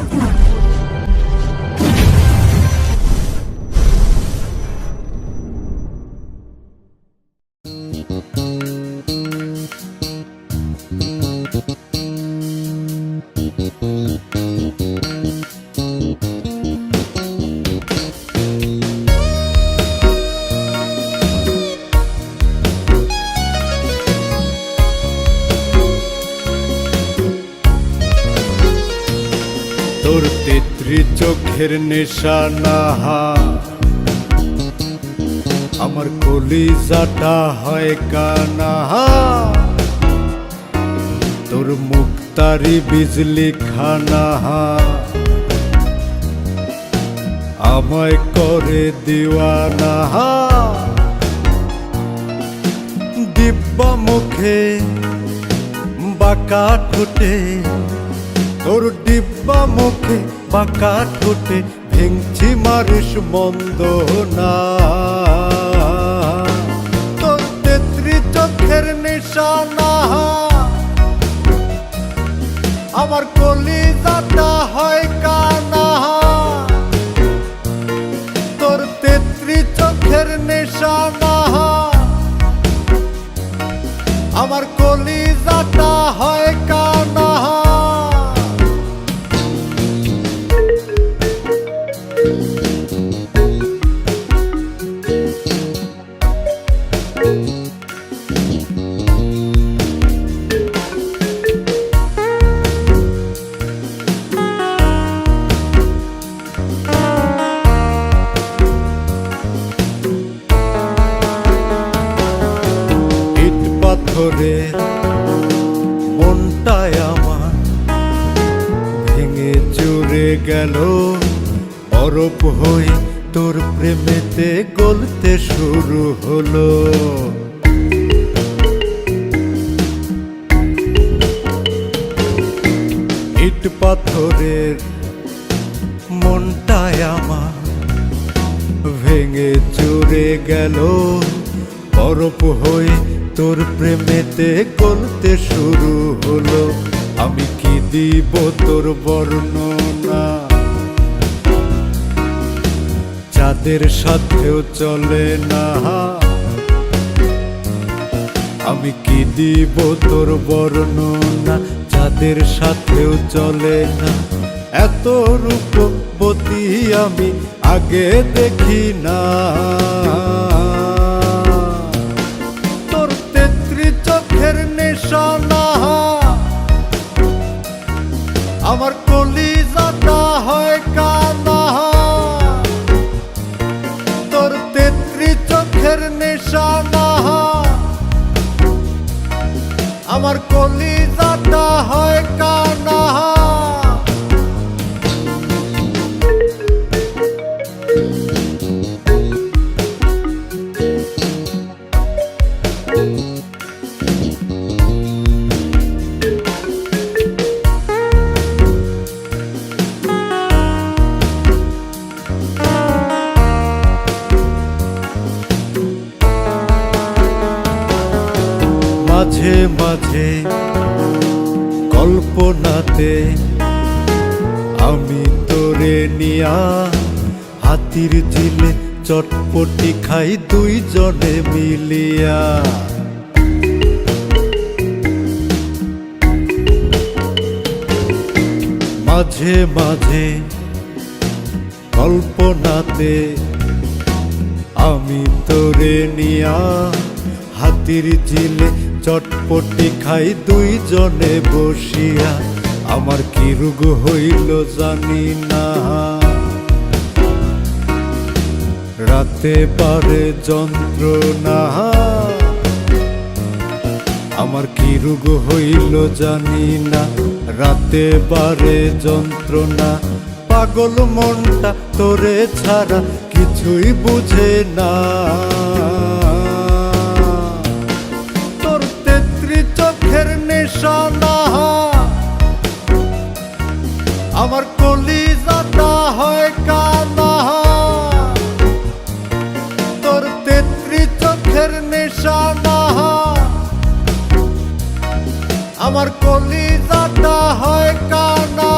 you. তোর তেত্রি চোখের নিশানা আমার কলিজাটা হয় কানা তোর মুক্তারি বিজলি খানা আমায় করে দিওয়ানা দিব্যা মুখে বাঁকা ঠোঁটে তোর ডিব্বা মুখে বাঁকা ঠোঁটে ভেঙছি মারিস মন্দ না। তোর তেত্রি চোখের নিশানা, আমার কলিজাটা হয় কানা। তোর তেত্রি চোখের নিশানা, আমার কলিজাটা হয় পাথরের মনটায় আমার ভেঙে চুরে গেল। অরূপ হয়ে তোর প্রেমেতে গলতে শুরু হলো। ইট পাথরের মনটায় আমার ভেঙে চুরে গেল। বরফ হয়ে তোর প্রেমেতে করতে শুরু হলো। আমি কি দিব তোর বর্ণনা? চাঁদের সাথেও চলে না। আমি কি দিব তোর বর্ণনা? চাঁদের সাথেও চলে না। এত রূপবতী আমি আগে দেখি না। আমার কলিজাটা হয় কানা মাঝে মাঝে কল্পনাতে আমি তোরে নিয়া হাতির জিলে চটপটি খাই দুইজনে মিলিয়া। মাঝে মাঝে কল্পনাতে আমি তোরে নিয়া হাতির জিলে চটপটি খাই দুইজনে বসিয়া। আমার কি রোগ হইল জানি না। রাতে পারে যন্ত্রণা। আমার কি রোগ হইল জানি না। রাতে বারে যন্ত্রণা। পাগল মনটা তোরে ছাড়া কিছুই বুঝে না। আমার কলিজাটা হয় কানা